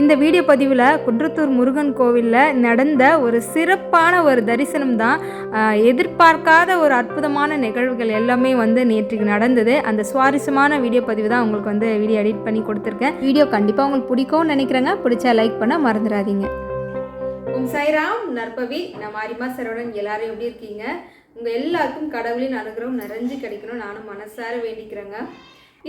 இந்த வீடியோ பதிவில் குன்றத்தூர் முருகன் கோவிலில் நடந்த ஒரு சிறப்பான ஒரு தரிசனம் தான் எதிர்பார்க்காத ஒரு அற்புதமான நிகழ்வுகள் எல்லாமே வந்து நேற்றுக்கு நடந்தது. அந்த சுவாரஸ்யமான வீடியோ பதிவு தான் உங்களுக்கு வந்து வீடியோ எடிட் பண்ணி கொடுத்துருக்கேன். வீடியோ கண்டிப்பாக உங்களுக்கு பிடிக்கும்னு நினைக்கிறேங்க. பிடிச்சா லைக் பண்ண மறந்துடாதீங்க. உம் சாய்ராம் நற்பவி நான் மாரிமா சரவணன் எல்லாரும் எப்படி இருக்கீங்க? உங்கள் எல்லாருக்கும் கடவுளின் அனுகிரகம் நிறைஞ்சு கிடைக்கணும். நானும் மனசார வேண்டிக்கிறேங்க.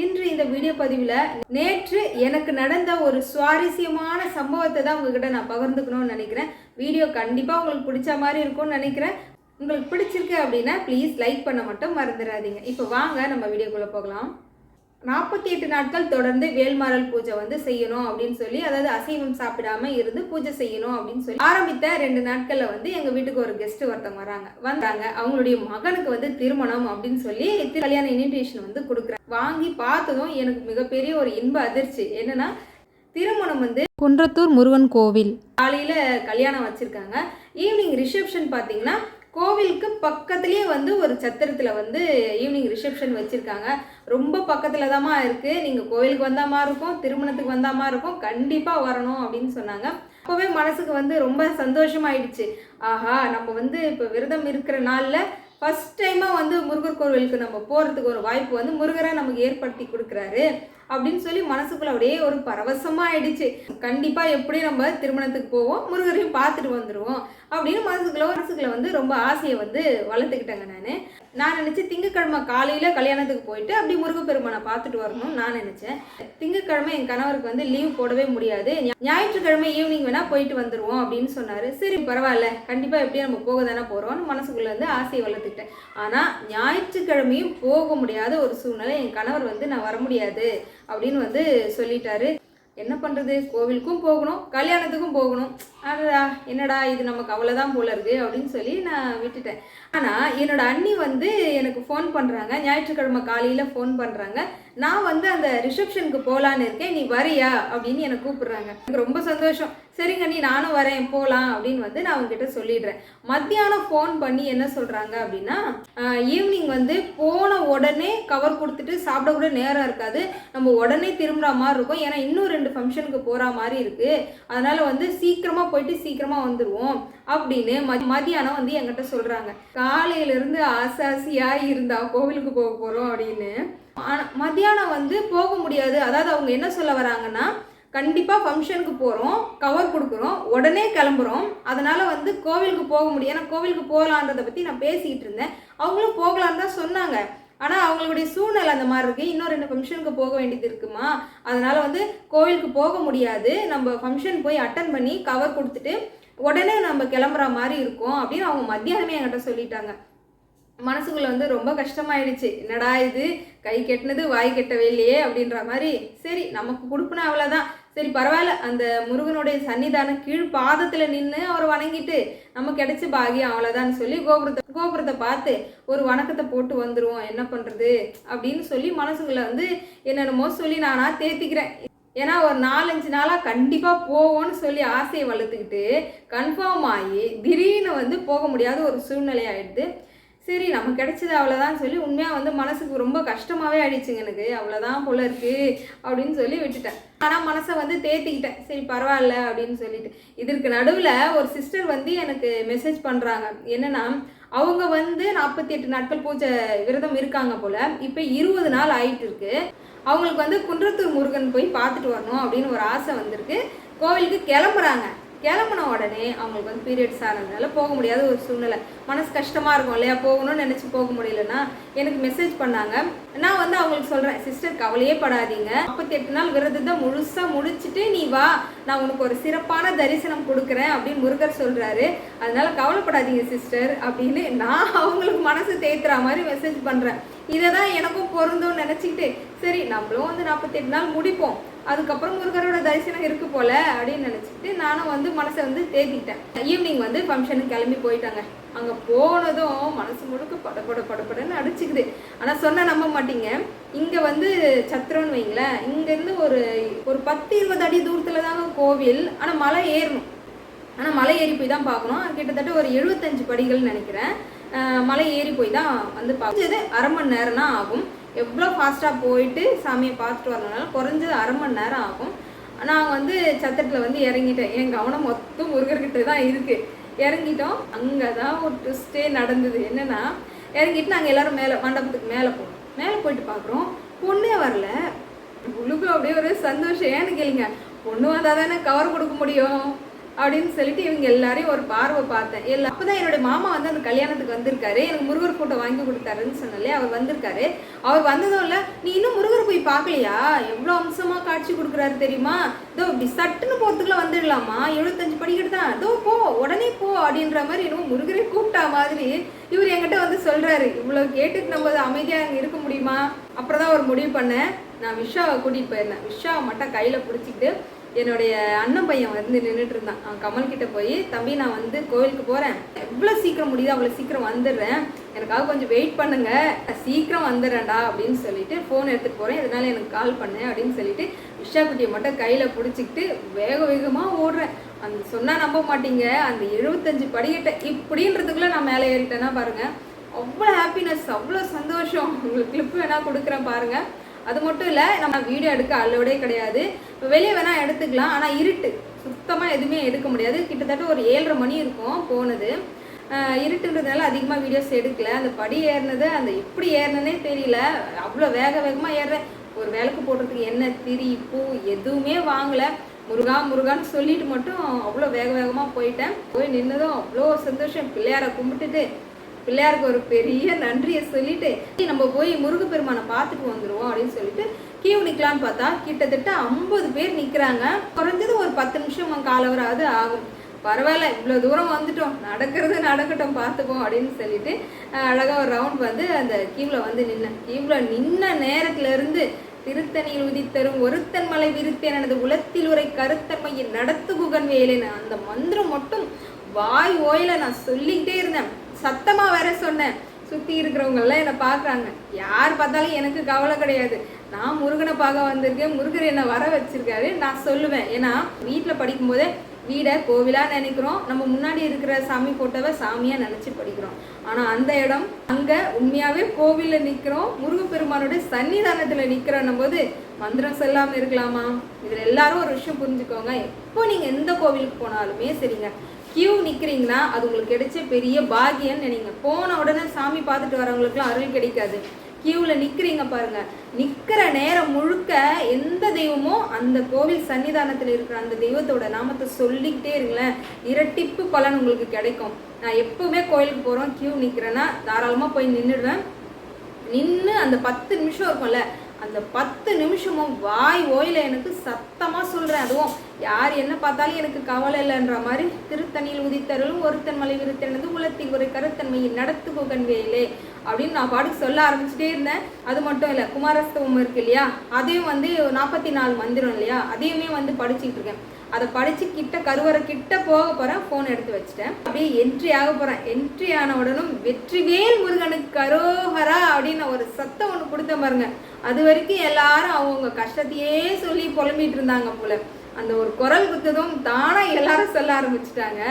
இன்று இந்த வீடியோ பதிவில் நேற்று எனக்கு நடந்த ஒரு சுவாரஸ்யமான சம்பவத்தை தான் உங்ககிட்ட நான் பகிர்ந்துக்கணும்னு நினைக்கிறேன். வீடியோ கண்டிப்பாக உங்களுக்கு பிடிச்ச மாதிரி இருக்கும்னு நினைக்கிறேன். உங்களுக்கு பிடிச்சிருக்கு அப்படின்னா ப்ளீஸ் லைக் பண்ண மட்டும் மறந்துடாதீங்க. இப்போ வாங்க நம்ம வீடியோக்குள்ளே போகலாம். நாற்பத்தி எட்டு நாட்கள் தொடர்ந்து வேல்மாறல் பூஜை வந்து செய்யணும் அப்படின்னு சொல்லி அதாவது அசைவம் சாப்பிடாம இருந்து பூஜை செய்யணும் அப்படின்னு சொல்லி ஆரம்பித்த ரெண்டு நாட்கள்ல வந்து எங்க வீட்டுக்கு ஒரு கெஸ்ட் ஒருத்தவங்க வராங்க. வந்தாங்க. அவங்களுடைய மகனுக்கு வந்து திருமணம் அப்படின்னு சொல்லி கல்யாண இன்விடேஷன் வந்து கொடுக்குறேன் வாங்கி பார்த்ததும் எனக்கு மிகப்பெரிய ஒரு இன்ப அதிர்ச்சி. என்னன்னா திருமணம் வந்து குன்றத்தூர் முருகன் கோவில். காலையில கல்யாணம் வச்சிருக்காங்க. ஈவினிங் ரிசப்ஷன் பார்த்தீங்கன்னா கோவிலுக்கு பக்கத்துலேயே வந்து ஒரு சத்திரத்தில் வந்து ஈவினிங் ரிசப்ஷன் வச்சுருக்காங்க. ரொம்ப பக்கத்தில் தாம்மா இருக்குது நீங்கள் கோவிலுக்கு வந்த மாதிரி இருக்கும் திருமணத்துக்கு வந்த மாதிரி இருக்கும். கண்டிப்பாக வரணும் அப்படின்னு சொன்னாங்க. அப்போவே மனசுக்கு வந்து ரொம்ப சந்தோஷமாயிடுச்சு. ஆஹா நம்ம வந்து இப்போ விரதம் இருக்கிற நாளில் ஃபஸ்ட் டைமாக வந்து முருகர் கோவிலுக்கு நம்ம போகிறதுக்கு ஒரு வாய்ப்பு வந்து முருகரை நமக்கு ஏற்படுத்தி கொடுக்குறாரு. அப்படின்னு சொல்லி மனசுக்குள்ள அப்படியே ஒரு பரவசமாக ஆயிடுச்சு கண்டிப்பாக எப்படி நம்ம திருமணத்துக்கு போவோம் முருகரையும் பார்த்துட்டு வந்துடுவோம் அப்படின்னு மனசுக்குள்ள மனசுக்குள்ள வந்து ரொம்ப ஆசையை வந்து வளர்த்துக்கிட்டேங்க நான். நான் நினச்சேன் திங்கக்கிழமை காலையில் கல்யாணத்துக்கு போயிட்டு அப்படி முருகப்பெருமானை பார்த்துட்டு வரணும்னு நான் நினச்சேன். திங்கக்கிழமை என் கணவருக்கு வந்து லீவ் போடவே முடியாது. ஞாயிற்றுக்கிழமை ஈவினிங் வேணால் போயிட்டு வந்துடுவோம் அப்படின்னு சொன்னார். சரி பரவாயில்ல. கண்டிப்பாக எப்படியும் நம்ம போக தானே போகிறோம்னு மனசுக்குள்ளே வந்து ஆசையை வளர்த்துக்கிட்டேன். ஆனால் ஞாயிற்றுக்கிழமையும் போக முடியாத ஒரு சூழ்நிலை என் கணவர் வந்து நான் வர முடியாது. அப்படின்னு வந்து சொல்லிட்டாரு. என்ன பண்ணுறது கோவிலுக்கும் போகணும் கல்யாணத்துக்கும் போகணும். அடடா என்னடா இது நமக்கு அவ்வளோதான் போல இருக்கு அப்படின்னு சொல்லி நான் விட்டுட்டேன். ஆனால் என்னோட அண்ணி வந்து எனக்கு ஃபோன் பண்ணுறாங்க ஞாயிற்றுக்கிழமை காலையில் ஃபோன் பண்ணுறாங்க நான் வந்து அந்த ரிசப்ஷனுக்கு போகலான்னு இருக்கேன். நீ வரியா? அப்படின்னு என்னை கூப்பிடுறாங்க. எனக்கு ரொம்ப சந்தோஷம். சரிங்க நீ நானும் வரேன். போகலாம் அப்படின்னு வந்து நான் அவங்ககிட்ட சொல்லிடுறேன். மத்தியானம் ஃபோன் பண்ணி என்ன சொல்கிறாங்க அப்படின்னா ஈவினிங் வந்து போன உடனே கவர் கொடுத்துட்டு சாப்பிட கூட நேரம் இருக்காது. நம்ம உடனே திரும்புகிற மாதிரி இருக்கும். ஏன்னா இன்னும் ரெண்டு ஃபங்க்ஷனுக்கு போகிற மாதிரி இருக்குது அதனால் வந்து சீக்கிரமாக போயிட்டு சீக்கிரமாக வந்துடுவோம் அப்படின்னு மதியானம் வந்து என்கிட்ட சொல்கிறாங்க காலையிலேருந்து ஆசாசியாக இருந்தா கோவிலுக்கு போக போகிறோம் அப்படின்னு. ஆனால் மத்தியானம் வந்து போக முடியாது. அதாவது அவங்க என்ன சொல்ல வராங்கன்னா கண்டிப்பாக ஃபங்க்ஷனுக்கு போகிறோம் கவர் கொடுக்குறோம் உடனே கிளம்புறோம். அதனால் வந்து கோவிலுக்கு போக முடியும் ஏன்னா கோவிலுக்கு போகலான்றதை பற்றி நான் பேசிக்கிட்டு இருந்தேன். அவங்களும் போகலான்னு தான் சொன்னாங்க. ஆனால் அவங்களுடைய சூழ்நிலை அந்த மாதிரி இருக்குது இன்னும் ரெண்டு ஃபங்க்ஷனுக்கு போக வேண்டியது இருக்குமா? அதனால் வந்து கோவிலுக்கு போக முடியாது. நம்ம ஃபங்க்ஷன் போய் அட்டன் பண்ணி கவர் கொடுத்துட்டு உடனே நம்ம கிளம்புற மாதிரி இருக்கும் அப்படின்னு அவங்க மத்தியானமே என்கிட்ட சொல்லிட்டாங்க. மனசுக்குள்ள வந்து ரொம்ப கஷ்டமாயிடுச்சு. என்னடா இது? கை கெட்டினது வாய் கெட்டவே இல்லையே அப்படின்ற மாதிரி. சரி நமக்கு கொடுப்புனா அவ்வளோதான் சரி பரவாயில்ல. அந்த முருகனுடைய சன்னிதானம் கீழ் பாதத்தில் நின்று அவரை வணங்கிட்டு நம்ம கிடைச்ச பாகியம் அவ்வளோதான்னு சொல்லி கோபுரத்தை கோபுரத்தை பார்த்து ஒரு வணக்கத்தை போட்டு வந்துருவோம். என்ன பண்ணுறது அப்படின்னு சொல்லி மனசுக்குள்ள வந்து என்னென்னமோ சொல்லி நானாக தேத்திக்கிறேன். ஏன்னா ஒரு நாலஞ்சு நாளாக கண்டிப்பாக போவோன்னு சொல்லி ஆசையை வளர்த்துக்கிட்டு கன்ஃபார்ம் ஆகி திடீர்னு வந்து போக முடியாத ஒரு சூழ்நிலை ஆயிடுது. சரி நமக்கு கிடைச்சது அவ்வளோதான் சொல்லி உண்மையாக வந்து மனசுக்கு ரொம்ப கஷ்டமாகவே ஆயிடுச்சுங்க எனக்கு. அவ்வளோதான் போல இருக்கு அப்படின்னு சொல்லி விட்டுட்டேன். ஆனால் மனசை வந்து தேத்திக்கிட்டேன். சரி பரவாயில்ல அப்படின்னு சொல்லிட்டு. இதற்கு நடுவில் ஒரு சிஸ்டர் வந்து எனக்கு மெசேஜ் பண்ணுறாங்க என்னென்னா அவங்க வந்து நாற்பத்தி எட்டு நாட்கள் பூஜை விரதம் இருக்காங்க போல். இப்போ இருபது நாள் ஆயிட்டு இருக்கு. அவங்களுக்கு வந்து குன்றத்தூர் முருகன் போய் பார்த்துட்டு வரணும் அப்படின்னு ஒரு ஆசை வந்திருக்கு. கோவிலுக்கு கிளம்புறாங்க. கிளம்புன உடனே அவங்களுக்கு வந்து பீரியட்ஸ் ஆனதுனால போக முடியாத ஒரு சூழ்நிலை. மனசு கஷ்டமாக இருக்கும் இல்லையா? போகணும்னு நினச்சி போக முடியலன்னா எனக்கு மெசேஜ் பண்ணாங்க. நான் வந்து அவங்களுக்கு சொல்கிறேன் சிஸ்டர் கவலையே படாதீங்க. முப்பத்தி எட்டு நாள் விரதத்தை முழுசாக முடிச்சுட்டு நீ வா. நான் உனக்கு ஒரு சிறப்பான தரிசனம் கொடுக்குறேன் அப்படின்னு முருகர் சொல்கிறாரு அதனால கவலைப்படாதீங்க சிஸ்டர் அப்படின்னு நான் அவங்களுக்கு மனசு தேத்துற மாதிரி மெசேஜ் பண்ணுறேன் இதை தான் எனக்கும் பொருந்தும்னு நினச்சிக்கிட்டு சரி நம்மளும் வந்து நாற்பத்தெட்டு நாள் முடிப்போம். அதுக்கப்புறம் முருகரோட தரிசனம் இருக்கு போல அப்படின்னு நினச்சிட்டு நானும் வந்து மனசை வந்து தேத்திக்கிட்டேன் ஈவினிங் வந்து ஃபங்க்ஷனுக்கு கிளம்பி போயிட்டாங்க. அங்கே போனதும் மனசு முழுக்க படபட படபடன்னு அடிச்சுக்குது. ஆனால் சொன்ன நம்ப மாட்டீங்க. இங்கே வந்து சத்திரம்னு வைங்களேன். இங்கேருந்து ஒரு ஒரு பத்து இருபது அடி தூரத்தில் தாங்க கோவில். ஆனால் மலை ஏறணும். ஆனால் மலை ஏறி போய் தான் பார்க்கணும். கிட்டத்தட்ட ஒரு எழுபத்தஞ்சு படிகள்னு நினைக்கிறேன். மலை ஏறி போய் தான் வந்து பார்க்குறது அரை மணி நேரம் தான் ஆகும். எவ்வளோ ஃபாஸ்ட்டாக போயிட்டு சாமியை பார்த்துட்டு வரனால குறைஞ்சது அரை மணி நேரம் ஆகும். நான் வந்து சத்திரத்தில் வந்து இறங்கிட்டேன். என் கவனம் மொத்தம் முருகர்கிட்ட தான் இருக்குது இறங்கிட்டோம். அங்கே தான் ஒரு ட்விஸ்டே நடந்தது. என்னென்னா இறங்கிட்டு நாங்கள் எல்லாரும் மேலே மண்டபத்துக்கு மேலே போனோம் மேலே போயிட்டு பார்க்குறோம் பொண்ணே வரல. உள்ளுக்குள்ள அப்படியே ஒரு சந்தோஷம். ஏன்னு கேளுங்க. பொண்ணு வந்தால் தானே கவர் கொடுக்க முடியும்? அப்படின்னு சொல்லிட்டு இவங்க எல்லாரையும் ஒரு பார்வை பார்த்தேன். எல்லா அப்போதான் என்னோட மாமா வந்து அந்த கல்யாணத்துக்கு வந்திருக்காரு. எனக்கு முருகர் ஃபோட்டோ வாங்கி கொடுத்தாருன்னு சொன்னாலே அவர் வந்திருக்காரு. அவர் வந்ததும் இல்லை நீ இன்னும் முருகர் போய் பார்க்கலையா? எவ்வளோ அம்சமாக காட்சி கொடுக்குறாரு தெரியுமா? இதோ இப்படி சட்டுன்னு போகிறதுக்குள்ள வந்துடலாமா? எழுபத்தஞ்சு படிக்கிட்டு தான். இதோ போ உடனே போ அப்படின்ற மாதிரி என்னமோ முருகரே கூப்பிட்டா மாதிரி இவர் என்கிட்ட வந்து சொல்கிறாரு இவ்வளோ கேட்டுக்கு நம்ம அமைதியாக அங்கே இருக்க முடியுமா? அப்புறம் தான் ஒரு முடிவு பண்ணேன். நான் விஷாவை கூட்டிகிட்டு போயிருந்தேன். விஷாவை மட்டும் கையில் பிடிச்சிக்கிட்டு என்னுடைய அண்ணன் பையன் வந்து நின்றுட்டு இருந்தான். அவன் கமல் கிட்ட போய் தம்பி நான் வந்து கோவிலுக்கு போறேன். எவ்வளோ சீக்கிரம் முடியுதோ அவ்வளோ சீக்கிரம் வந்துடுறேன். எனக்காக கொஞ்சம் வெயிட் பண்ணுங்க. சீக்கிரம் வந்துடுறேன்டா அப்படின்னு சொல்லிட்டு ஃபோன் எடுத்துட்டு போறேன். இதனால எனக்கு கால் பண்ணு அப்படின்னு சொல்லிட்டு விஷா குட்டியை மட்டும் கையில பிடிச்சிக்கிட்டு வேக வேகமா ஓடுறேன். அந்த சொன்னா நம்ப மாட்டீங்க. அந்த எழுபத்தஞ்சு படிக்கட்டை இப்படின்றதுக்குள்ள நான் மேலே ஏறிட்டேன்னா பாருங்க. அவ்வளோ ஹாப்பினஸ் அவ்வளோ சந்தோஷம். உங்களுக்கு கிளிப் வேணா கொடுக்குறேன் பாருங்க. அது மட்டும் இல்லை நம்ம வீடியோ எடுக்க அளவுடே கிடையாது. இப்போ வெளியே வேணால் எடுத்துக்கலாம் ஆனால் இருட்டு. சுத்தமாக எதுவுமே எடுக்க முடியாது. கிட்டத்தட்ட ஒரு ஏழரை மணி இருக்கும் போனது. இருட்டுன்றதுனால அதிகமாக வீடியோஸ் எடுக்கல. அந்த படி ஏறினது அந்த எப்படி ஏறினே தெரியல. அவ்வளோ வேக வேகமாக ஏறுறேன். ஒரு விளக்கு போடுறதுக்கு என்ன திரி பூ எதுவுமே வாங்கலை. முருகா முருகான்னு சொல்லிட்டு மட்டும் அவ்வளோ வேக வேகமாக போயிட்டேன். போய் நின்னதும் அவ்வளோ சந்தோஷம். பிள்ளையாரை கும்பிட்டுட்டு பிள்ளையாருக்கு ஒரு பெரிய நன்றியை சொல்லிட்டு நம்ம போய் முருகப்பெருமானை பார்த்துட்டு வந்துடுவோம் அப்படின்னு சொல்லிட்டு கியூ நிற்கலான்னு பார்த்தா கிட்டத்தட்ட ஐம்பது பேர் நிற்கிறாங்க குறைஞ்சது ஒரு பத்து நிமிஷம் காலவராது ஆகும். பரவாயில்ல இவ்வளோ தூரம் வந்துட்டோம். நடக்கிறது நடக்கட்டும் பார்த்துப்போம் அப்படின்னு சொல்லிட்டு அழகாக ஒரு ரவுண்ட் வந்து அந்த கீவில் வந்து நின்னேன் கியூவில் நின்ன நேரத்துல இருந்து திருத்தணியில் உதித்தரும் ஒருத்தன் மலை விருத்தேன் எனது உலத்தில் உரை கருத்தன்மையின் நடத்து குகன் வேலேன்னு அந்த மந்திரம் மட்டும் வாய் ஓயில நான் சொல்லிக்கிட்டே இருந்தேன். சத்தமாக வேற சொன்னேன். சுற்றி இருக்கிறவங்கெல்லாம் என்னை பார்க்கறாங்க. யார் பார்த்தாலும் எனக்கு கவலை கிடையாது. நான் முருகனை பார்க்க வந்திருக்கேன். முருகர் என்னை வர வச்சிருக்காரு. நான் சொல்லுவேன். ஏன்னா வீட்டில் படிக்கும்போதே வீடை கோவிலாக நினைக்கிறோம். நம்ம முன்னாடி இருக்கிற சாமி போட்டவை சாமியாக நினச்சி படிக்கிறோம். ஆனால் அந்த இடம் அங்கே உண்மையாகவே கோவிலில் நிற்கிறோம் முருகப்பெருமானோட சன்னிதானத்தில் நிற்கிறோன்னும் போது மந்திரம் சொல்லாமல் இருக்கலாமா? இதில் எல்லாரும் ஒரு விஷயம் புரிஞ்சுக்கோங்க. எப்போ நீங்கள் எந்த கோவிலுக்கு போனாலுமே சரிங்க. கியூ நிற்கிறீங்களா அது உங்களுக்கு கிடைச்ச பெரிய பாகியம்னு நினைங்க. போன உடனே சாமி பார்த்துட்டு வரவங்களுக்குலாம் அருள் கிடைக்காது. கியூவில் நிற்கிறீங்க பாருங்க. நிற்கிற நேரம் முழுக்க எந்த தெய்வமோ அந்த கோவில் சன்னிதானத்தில் இருக்கிற அந்த தெய்வத்தோட நாமத்தை சொல்லிக்கிட்டே இருங்களேன். இரட்டிப்பு பலன் உங்களுக்கு கிடைக்கும். நான் எப்பவுமே கோயிலுக்கு போகிறோம் கியூ நிற்கிறேன்னா தாராளமாக போய் நின்றுடுவேன். நின்று அந்த பத்து நிமிஷம் இருக்கும்ல அந்த பத்து நிமிஷமும் வாய் ஓயில எனக்கு சத்தமாக சொல்கிறேன் அதுவும் யார் என்ன பார்த்தாலும் எனக்கு கவலை இல்லைன்ற மாதிரி திருத்தணியில் உதித்தருளும் ஒருத்தன் மலை விருத்தனது உலத்தில் ஒரு கருத்தன்மையில் நடத்து கண்வேயிலே அப்படின்னு நான் பாட்டுக்கு சொல்ல ஆரம்பிச்சுட்டே இருந்தேன். அது மட்டும் இல்லை குமாரஸ்தவம் இருக்கு இல்லையா? அதையும் வந்து நாற்பத்தி நாலு மந்திரம் இல்லையா? அதையுமே வந்து படிச்சுட்டு இருக்கேன். அதை படிச்சு கிட்ட கருவறை கிட்ட போக போறேன் ஃபோன் எடுத்து வச்சுட்டேன். அப்படியே என்ட்ரி ஆக போறேன். என்ட்ரி ஆன உடனும் வெற்றிவேல் முருகனுக்கு கரோஹரா அப்படின்னு ஒரு சத்தம் ஒன்று கொடுத்த பாருங்க. அது வரைக்கும் எல்லாரும் அவங்க கஷ்டத்தையே சொல்லி புலம்பிட்டு இருந்தாங்க போல. அந்த ஒரு குரல் குத்ததும் தானா எல்லாரும் சொல்ல ஆரம்பிச்சிட்டாங்க.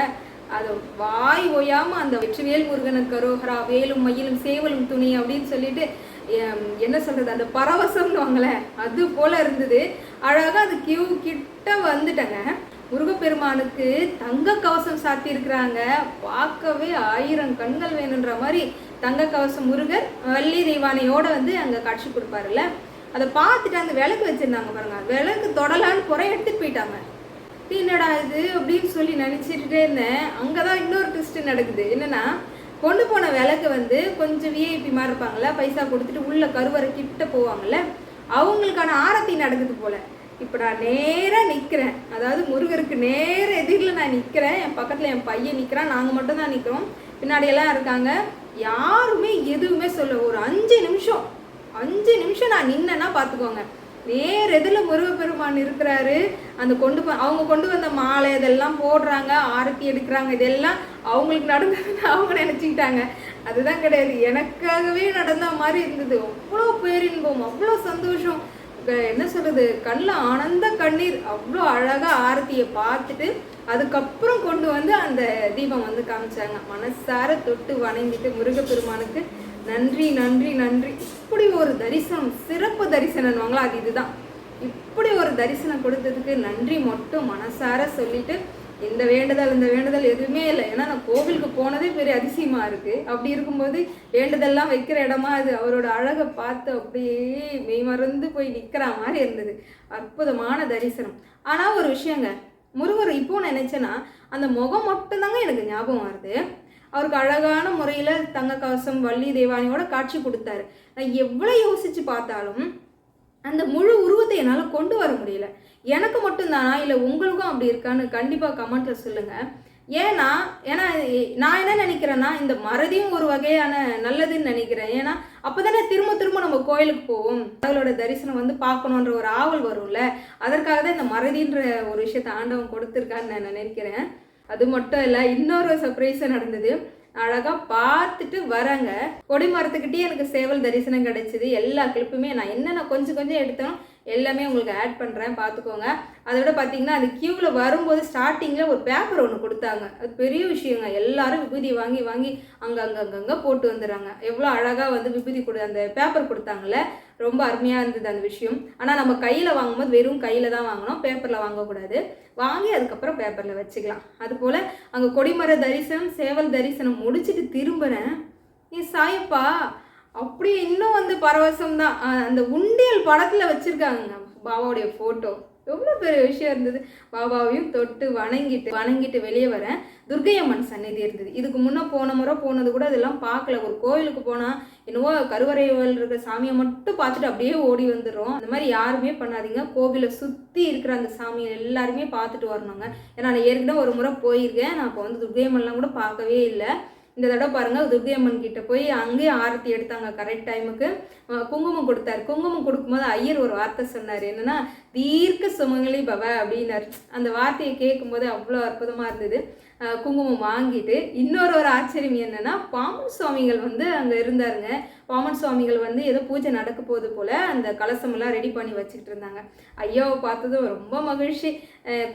அது வாய் ஓயாம அந்த வெற்றிவேல் முருகனுக்கு கரோஹரா வேலும் மயிலும் சேவலும் துணி அப்படின்னு சொல்லிட்டு என்ன சொல்றது அந்த பரவசம்னு வாங்கல அது போல இருந்தது. அழகா அது கியூ கிட்ட வந்துட்டேங்க. முருகப்பெருமானுக்கு தங்க கவசம் சாத்தியிருக்கிறாங்க. பார்க்கவே ஆயிரம் கண்கள் வேணுன்ற மாதிரி தங்க கவசம் முருகர் வள்ளி தெய்வானையோட வந்து அங்கே காட்சி கொடுப்பாருல்ல. அதை பார்த்துட்டு அந்த விளக்கு வச்சிருந்தாங்க பாருங்க. விளக்கு தொடலான்னு குறை எடுத்துட்டு போயிட்டாங்க. என்னடா இது அப்படின்னு சொல்லி நினச்சிட்டே இருந்தேன். அங்கே தான் இன்னொரு ட்விஸ்ட் நடக்குது. என்னென்னா கொண்டு போன விளக்கு வந்து கொஞ்சம் விஐபி மாதிரி இருப்பாங்கல்ல பைசா கொடுத்துட்டு உள்ள கருவறை கிட்ட போவாங்கல்ல அவங்களுக்கான ஆரத்தி நடக்குது போல. இப்போ நான் நேராக நிற்கிறேன் அதாவது முருகருக்கு நேர எதிரில் நான் நிற்கிறேன் என் பக்கத்தில் என் பையன் நிற்கிறான் நாங்கள் மட்டும் தான் நிற்கிறோம் பின்னாடியெல்லாம் இருக்காங்க. யாருமே எதுவுமே சொல்ல ஒரு அஞ்சு நிமிஷம். அஞ்சு நிமிஷம் நான் நின்னேன்னா பார்த்துக்கோங்க நேர் எதில் முருகப்பெருமான் இருக்கிறாரு. அந்த கொண்டு அவங்க கொண்டு வந்த மாலை இதெல்லாம் போடுறாங்க. ஆரத்தி எடுக்கிறாங்க. இதெல்லாம் அவங்களுக்கு நடந்ததுன்னு அவங்க நினச்சிக்கிட்டாங்க. அதுதான் கிடையாது. எனக்காகவே நடந்த மாதிரி இருந்தது. அவ்வளோ பேரின்பம் அவ்வளோ சந்தோஷம். என்ன சொல்றது? கண்ணில் ஆனந்த கண்ணீர். அவ்வளோ அழகா ஆரத்தியை பார்த்துட்டு அதுக்கப்புறம் கொண்டு வந்து அந்த தீபம் வந்து காமிச்சாங்க. மனசார தொட்டு வணங்கிட்டு முருகப்பெருமானுக்கு நன்றி நன்றி நன்றி. இப்படி ஒரு தரிசனம் சிறப்பு தரிசனம்வாங்களா அது இதுதான். இப்படி ஒரு தரிசனம் கொடுத்ததுக்கு நன்றி மட்டும் மனசார சொல்லிட்டு இந்த வேண்டுதல் இந்த வேண்டுதல் எதுவுமே இல்லை. ஏன்னா நான் கோவிலுக்கு போனதே பெரிய அதிசயமா இருக்கு. அப்படி இருக்கும்போது வேண்டுதல்லாம் வைக்கிற இடமா அது அவரோட அழகை பார்த்து அப்படியே மெய்மறந்து போய் நிற்கிற மாதிரி இருந்தது. அற்புதமான தரிசனம். ஆனால் ஒரு விஷயங்க. முருகர் இப்போ நினச்சேன்னா அந்த முகம் மட்டும்தாங்க எனக்கு ஞாபகம் வருது. அவருக்கு அழகான முறையில் தங்க கவசம் வள்ளி தேவானியோட காட்சி கொடுத்தாரு. நான் எவ்வளோ யோசிச்சு பார்த்தாலும் அந்த முழு உருவத்தை என்னால் கொண்டு வர முடியல. எனக்கு மட்டும்தானா? இல்லை உங்களுக்கும் அப்படி இருக்கான்னு கண்டிப்பாக கமெண்ட்டில் சொல்லுங்கள் ஏன்னா ஏன்னா நான் என்ன நினைக்கிறேன்னா இந்த மறதியும் ஒரு வகையான நல்லதுன்னு நினைக்கிறேன். ஏன்னா அப்போ தானே திரும்ப திரும்ப நம்ம கோயிலுக்கு போவோம். கடவுளோட தரிசனம் வந்து பார்க்கணுன்ற ஒரு ஆவல் வரும்ல. அதற்காக தான் இந்த மறதின்ற ஒரு விஷயத்த ஆண்டவன் கொடுத்துருக்கான்னு நான் நினைக்கிறேன். அது மட்டும் இல்லை இன்னொரு சர்ப்ரைஸும் நடந்தது. அழகாக பார்த்துட்டு வரேங்க கொடிமரத்துக்கிட்டே எனக்கு சேவல் தரிசனம் கிடைச்சிது. எல்லா கிளிப்புமே நான் என்னென்ன கொஞ்சம் கொஞ்சம் எடுத்தேனோ எல்லாமே உங்களுக்கு ஆட் பண்ணுறேன் பார்த்துக்கோங்க அதை விட பார்த்தீங்கன்னா அது க்யூவில் வரும்போது ஸ்டார்டிங்கில் ஒரு பேப்பர் ஒன்று கொடுத்தாங்க. அது பெரிய விஷயங்க. எல்லாரும் விபூதி வாங்கி வாங்கி அங்கே அங்கே அங்கங்கே போட்டு வந்துடுறாங்க. எவ்வளோ அழகாக வந்து விபூதி கொடு அந்த பேப்பர் கொடுத்தாங்கல்ல? ரொம்ப அருமையாக இருந்தது அந்த விஷயம். ஆனால் நம்ம கையில் வாங்கும்போது வெறும் கையில் தான் வாங்கணும். பேப்பரில் வாங்கக்கூடாது. வாங்கி அதுக்கப்புறம் பேப்பரில் வச்சுக்கலாம். அதுபோல் அங்கே கொடிமர தரிசனம் சேவல் தரிசனம் முடிச்சுட்டு திரும்புகிறேன் நீ சாயப்பா அப்படியே இன்னும் வந்து பரவசம் தான் அந்த உண்டியல் படத்தில் வச்சுருக்காங்க பாபாவுடைய ஃபோட்டோ எவ்வளோ பெரிய விஷயம் இருந்தது. பாபாவையும் தொட்டு வணங்கிட்டு வணங்கிட்டு வெளியே வரேன். துர்கையம்மன் சந்நிதி இருந்தது. இதுக்கு முன்னே போன முறை போனது கூட அதெல்லாம் பார்க்கல. ஒரு கோயிலுக்கு போனால் என்னவோ கருவறைகள் இருக்கிற சாமியை மட்டும் பார்த்துட்டு அப்படியே ஓடி வந்துடுறோம். அந்த மாதிரி யாருமே பண்ணாதீங்க. கோவிலை சுற்றி இருக்கிற அந்த சாமியை எல்லாருமே பார்த்துட்டு வரணுங்க. ஏன்னா நான் ஏற்கனவே ஒரு முறை போயிருக்கேன். நான் இப்போ வந்து துர்கையம்மன்லாம் கூட பார்க்கவே இல்லை. இந்த தடவை பாருங்கள் துர்கை அம்மன் கிட்ட போய் அங்கேயே ஆரத்தி எடுத்தாங்க கரெக்ட் டைமுக்கு குங்குமம் கொடுத்தாரு. குங்குமம் கொடுக்கும்போது ஐயர் ஒரு வார்த்தை சொன்னார். என்னன்னா தீர்க்க சுமங்கலி பவ அப்படின்னாரு. அந்த வார்த்தையை கேட்கும்போது அவ்வளோ அற்புதமாக இருந்தது. குங்குமம் வாங்கிட்டு இன்னொரு ஒரு ஆச்சரியம் என்னென்னா பாமன் சுவாமிகள் வந்து அங்கே இருந்தாருங்க. பாமன் சுவாமிகள் வந்து ஏதோ பூஜை நடக்க போது போல் அந்த கலசமெல்லாம் ரெடி பண்ணி வச்சுக்கிட்டு இருந்தாங்க. ஐயாவை பார்த்ததும் ரொம்ப மகிழ்ச்சி.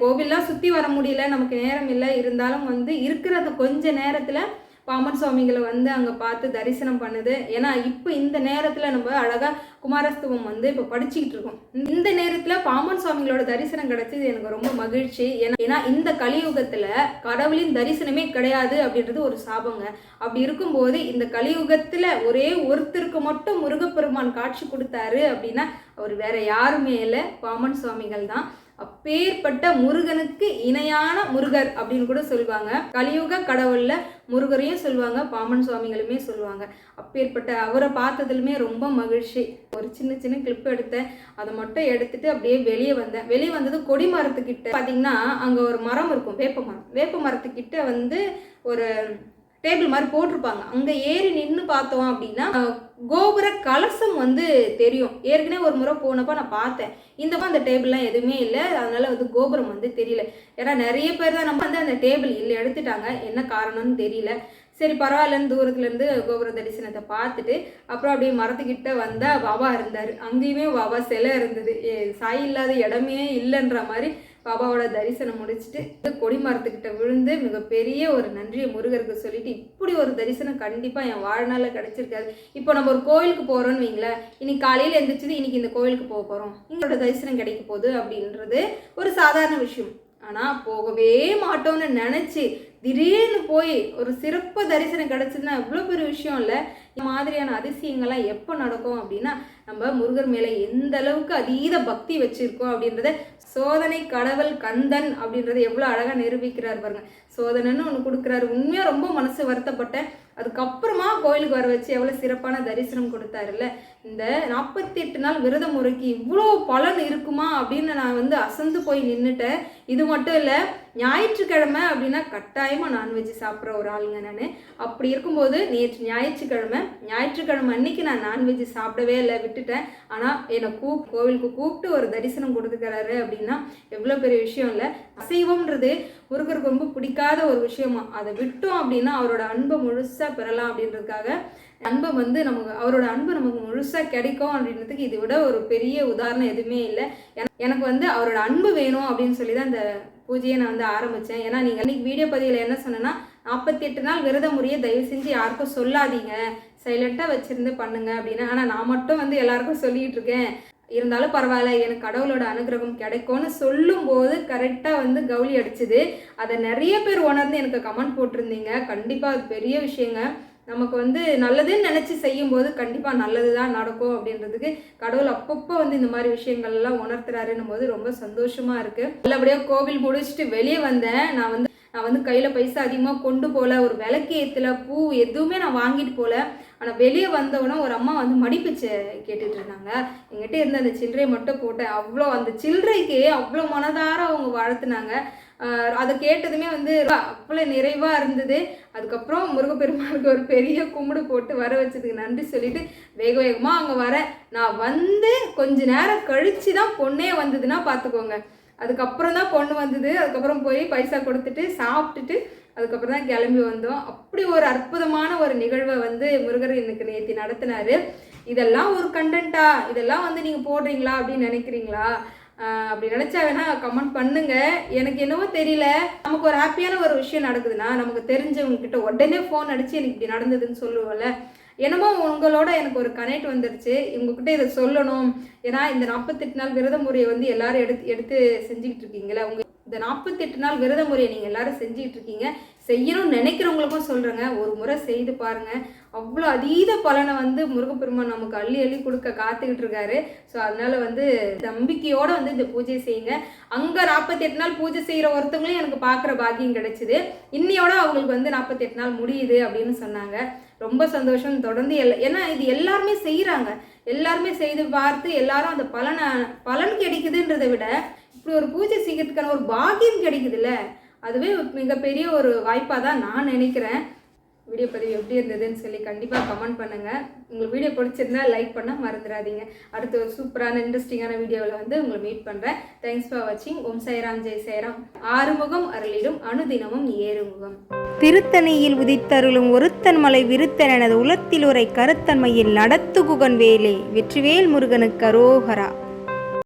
கோவிலெலாம் சுற்றி வர முடியல நமக்கு நேரம் இல்லை. இருந்தாலும் வந்து இருக்கிறது கொஞ்ச நேரத்தில் பாமன் சுவாமிகளை வந்து அங்கே பார்த்து தரிசனம் பண்ணுது. ஏன்னா இப்போ இந்த நேரத்தில் நம்ம அழகாக குமாரஸ்தவம் வந்து இப்போ படிச்சுக்கிட்டு இருக்கோம். இந்த நேரத்தில் பாமன் சுவாமிகளோட தரிசனம் கிடைச்சது எனக்கு ரொம்ப மகிழ்ச்சி. ஏன்னா ஏன்னா இந்த கலியுகத்தில் கடவுளின் தரிசனமே கிடையாது அப்படின்றது ஒரு சாபங்க. அப்படி இருக்கும்போது இந்த கலியுகத்தில் ஒரே ஒருத்தருக்கு மட்டும் முருகப்பெருமான் காட்சி கொடுத்தாரு அப்படின்னா அவர் வேற யாருமே இல்லை. பாமன் சுவாமிகள் தான். அப்பேற்பட்ட முருகனுக்கு இணையான முருகர் அப்படின்னு கூட சொல்லுவாங்க. கலியுக கடவுளில் முருகரையும் சொல்லுவாங்க பாமன் சுவாமிகளுமே சொல்லுவாங்க. அப்பேற்பட்ட அவரை பார்த்ததுலுமே ரொம்ப மகிழ்ச்சி. ஒரு சின்ன சின்ன கிளிப் எடுத்தேன். அதை மட்டும் எடுத்துட்டு அப்படியே வெளியே வந்தேன். வெளியே வந்தது கொடி மரத்துக்கிட்ட பார்த்தீங்கன்னா அங்கே ஒரு மரம் இருக்கும் வேப்ப மரம். வேப்ப மரத்துக்கிட்ட வந்து ஒரு டேபிள் மாதிரி போட்டிருப்பாங்க. அங்கே ஏறி நின்று பார்த்தோம் அப்படின்னா கோபுர கலசம் வந்து தெரியும். ஏற்கனவே ஒரு முறை போனப்போ நான் பார்த்தேன். இந்த அந்த டேபிள்லாம் எதுவுமே இல்லை. அதனால வந்து கோபுரம் வந்து தெரியல. ஏன்னா நிறைய பேர் தான் நம்ம வந்து அந்த டேபிள் இல்லை எடுத்துட்டாங்க. என்ன காரணம்னு தெரியல. சரி பரவாயில்லன்னு தூரத்துலேருந்து கோபுர தரிசனத்தை பார்த்துட்டு அப்புறம் அப்படியே மரத்துக்கிட்ட வந்தால் பாபா இருந்தார். அங்கேயுமே பாபா சிலை இருந்தது. சாய் இல்லாத இடமே இல்லைன்ற மாதிரி பாபாவோட தரிசனம் முடிச்சுட்டு கொடி மரத்துக்கிட்ட விழுந்து மிகப்பெரிய ஒரு நன்றியை முருகருக்கு சொல்லிட்டு இப்படி ஒரு தரிசனம் கண்டிப்பாக என் வாழ்நாளில் கிடைச்சிருக்காது. இப்போ நம்ம ஒரு கோயிலுக்கு போகிறோன்னு வைங்களேன். இன்னைக்கு காலையில் எழுந்திரிச்சது இன்னைக்கு இந்த கோயிலுக்கு போக போகிறோம் இங்களோட தரிசனம் கிடைக்க போகுது அப்படின்றது ஒரு சாதாரண விஷயம். ஆனால் போகவே மாட்டோம்னு நினச்சி திடீர்னு போய் ஒரு சிறப்பு தரிசனம் கிடச்சதுன்னா எவ்வளோ பெரிய விஷயம் இல்லை. மாதிரியான அதிசயங்கள்லாம் எப்போ நடக்கும் அப்படின்னா நம்ம முருகர் மேலே எந்த அளவுக்கு அதீத பக்தி வச்சுருக்கோம் அப்படின்றத சோதனை கடவுள் கந்தன் அப்படின்றத எவ்வளோ அழகாக நிரூபிக்கிறார் பாருங்க. சோதனைன்னு ஒன்று கொடுக்குறாரு. உண்மையாக ரொம்ப மனசு வருத்தப்பட்டேன். அதுக்கப்புறமா கோயிலுக்கு வர வச்சு எவ்வளோ சிறப்பான தரிசனம் கொடுத்தாருல்ல. இந்த நாற்பத்தி எட்டு நாள் விரத முறைக்கு இவ்வளோ பலன் இருக்குமா அப்படின்னு நான் வந்து அசந்து போய் நின்றுட்டேன் இது மட்டும் இல்லை ஞாயிற்றுக்கிழமை அப்படின்னா கட்டாயமாக நான்வெஜ் சாப்பிட்ற ஒரு ஆளுங்க நான். அப்படி இருக்கும்போது நேற்று ஞாயிற்றுக்கிழமை ஞாயிற்றுக்கிழமை அன்னைக்கு நான் நான்வெஜ் சாப்பிடவே இல்லை விட்டுட்டேன். ஆனால் என்னை கூப் கோவிலுக்கு கூப்பிட்டு ஒரு தரிசனம் கொடுத்துக்கிறாரு அப்படின்னா எவ்வளோ பெரிய விஷயம் இல்லை. அசைவம்ன்றது முருகருக்கு ரொம்ப பிடிக்காத ஒரு விஷயமா. அதை விட்டோம் அப்படின்னா அவரோட அன்பை முழுசாக பெறலாம் அப்படின்றதுக்காக அன்பை வந்து நமக்கு அவரோட அன்பு நமக்கு முழுசாக கிடைக்கும் அப்படின்றதுக்கு இதை விட ஒரு பெரிய உதாரணம் எதுவுமே இல்லை. எனக்கு வந்து அவரோட அன்பு வேணும் அப்படின்னு சொல்லி தான் இந்த பூஜையை நான் வந்து ஆரம்பித்தேன் ஏன்னா நீங்கள் அன்றைக்கி வீடியோ பதிவில் என்ன சொன்னேன்னா நாற்பத்தி எட்டு நாள் விரத முறையை தயவு செஞ்சு யாருக்கும் சொல்லாதீங்க. சைலண்ட்டாக வச்சுருந்து பண்ணுங்க அப்படின்னு. ஆனால் நான் மட்டும் வந்து எல்லாருக்கும் சொல்லிகிட்டு இருக்கேன். இருந்தாலும் பரவாயில்ல எனக்கு கடவுளோட அனுகிரகம் கிடைக்கும்னு சொல்லும்போது கரெக்டாக வந்து கவுளி அடிச்சுது. அதை நிறைய பேர் உணர்ந்து எனக்கு கமெண்ட் போட்டிருந்தீங்க. கண்டிப்பாக அது பெரிய விஷயங்க. நமக்கு வந்து நல்லதுன்னு நினச்சி செய்யும்போது கண்டிப்பாக நல்லது தான் நடக்கும் அப்படின்றதுக்கு கடவுள் அப்பப்போ வந்து இந்த மாதிரி விஷயங்கள்லாம் உணர்த்துறாருன்னும் போது ரொம்ப சந்தோஷமாக இருக்குது நல்லபடியாக கோவில் முடிச்சுட்டு வெளியே வந்தேன். நான் வந்து நான் வந்து கையில் பைசா அதிகமாக கொண்டு போகல ஒரு விளக்கு ஏற்றல பூ எதுவுமே நான் வாங்கிட்டு போகல ஆனால் வெளியே வந்தவொடனே ஒரு அம்மா வந்து மடிப்பிச்சை கேட்டுட்டு இருந்தாங்க. எங்கிட்ட இருந்த அந்த சில்லறையை மட்டும் போட்டேன். அவ்வளோ அந்த சில்லறைக்கு அவ்வளோ மனதார அவங்க வாழ்த்துனாங்க. அதை கேட்டதுமே வந்து அவ்வளோ நிறைவாக இருந்தது. அதுக்கப்புறம் முருகப்பெருமானுக்கு ஒரு பெரிய கும்பிடு போட்டு வர வச்சதுக்கு நன்றி சொல்லிட்டு வேக வேகமாக அங்கே வரேன் நான் வந்து கொஞ்ச நேரம் கழித்து தான் பொண்ணே வந்ததுன்னா பார்த்துக்கோங்க அதுக்கப்புறம் தான் பொண்ணு வந்தது. அதுக்கப்புறம் போய் பைசா கொடுத்துட்டு சாப்பிட்டுட்டு அதுக்கப்புறம் தான் கிளம்பி வந்தோம். அப்படி ஒரு அற்புதமான ஒரு நிகழ்வை வந்து முருகர் எனக்கு நேற்று நடத்தினார். இதெல்லாம் ஒரு கண்டென்ட்டா இதெல்லாம் வந்து நீங்கள் போடுறீங்களா அப்படின்னு நினைக்கிறீங்களா? அப்படி நினச்சா வேணா கமெண்ட் பண்ணுங்க. எனக்கு என்னவோ தெரியல. நமக்கு ஒரு ஹாப்பியான ஒரு விஷயம் நடக்குதுன்னா நமக்கு தெரிஞ்சவங்க கிட்ட உடனே ஃபோன் அடித்து எனக்கு இப்படி நடந்ததுன்னு சொல்லுவோம்ல. என்னமோ உங்களோட எனக்கு ஒரு கனெக்ட் வந்துடுச்சு உங்ககிட்ட இதை சொல்லணும். ஏன்னா இந்த நாற்பத்தெட்டு நாள் விரத முறையை வந்து எல்லாரும் எடுத்து எடுத்து செஞ்சுக்கிட்டு இருக்கீங்களா உங்க இந்த நாற்பத்தெட்டு நாள் விரத முறையை நீங்கள் எல்லாரும் செஞ்சுட்டு இருக்கீங்க. செய்யணும்னு நினைக்கிறவங்களுக்கும் சொல்கிறேங்க ஒரு முறை செய்து பாருங்கள் அவ்வளோ அதீத பலனை வந்து முருகப்பெருமான் நமக்கு அள்ளி அள்ளி கொடுக்க காத்துக்கிட்டு இருக்காரு. ஸோ அதனால வந்து நம்பிக்கையோடு வந்து இந்த பூஜையை செய்யுங்க. அங்கே நாற்பத்தெட்டு நாள் பூஜை செய்கிற ஒருத்தவங்களையும் எனக்கு பார்க்குற பாக்கியம் கிடைச்சிது. இன்னையோட அவங்களுக்கு வந்து நாற்பத்தெட்டு நாள் முடியுது அப்படின்னு சொன்னாங்க. ரொம்ப சந்தோஷம். தொடர்ந்து எல்லா ஏன்னா இது எல்லாருமே செய்கிறாங்க எல்லாருமே செய்து பார்த்து எல்லாரும் அந்த பலனை பலன் கிடைக்குதுன்றதை விட இப்படி ஒரு பூஜை செய்யறதுக்கான ஒரு பாக்கியம் கிடைக்குதுல்ல? அதுவே மிகப்பெரிய ஒரு வாய்ப்பாக தான் நான் நினைக்கிறேன். வீடியோ பதிவு எப்படி இருந்ததுன்னு சொல்லி கண்டிப்பாக கமெண்ட் பண்ணுங்கள் உங்களுக்கு வீடியோ பிடிச்சிருந்தா லைக் பண்ண மறந்துடாதீங்க. அடுத்த ஒரு சூப்பரான இன்ட்ரெஸ்டிங்கான வீடியோவில் வந்து உங்களை மீட் பண்ணுறேன் தேங்க்ஸ் ஃபார் வாட்சிங் ஓம் சைராம் ஜெய் சைராம் ஆறுமுகம் அருளிடும் அனுதினமும் ஏறுமுகம். திருத்தணியில் உதித்தருளும் ஒருத்தன் மலை விருத்தன் எனது உலத்தில் உரை கருத்தன்மையில் நடத்துகுகன் வேலே. வெற்றிவேல் முருகனுக்கு அரோகரா.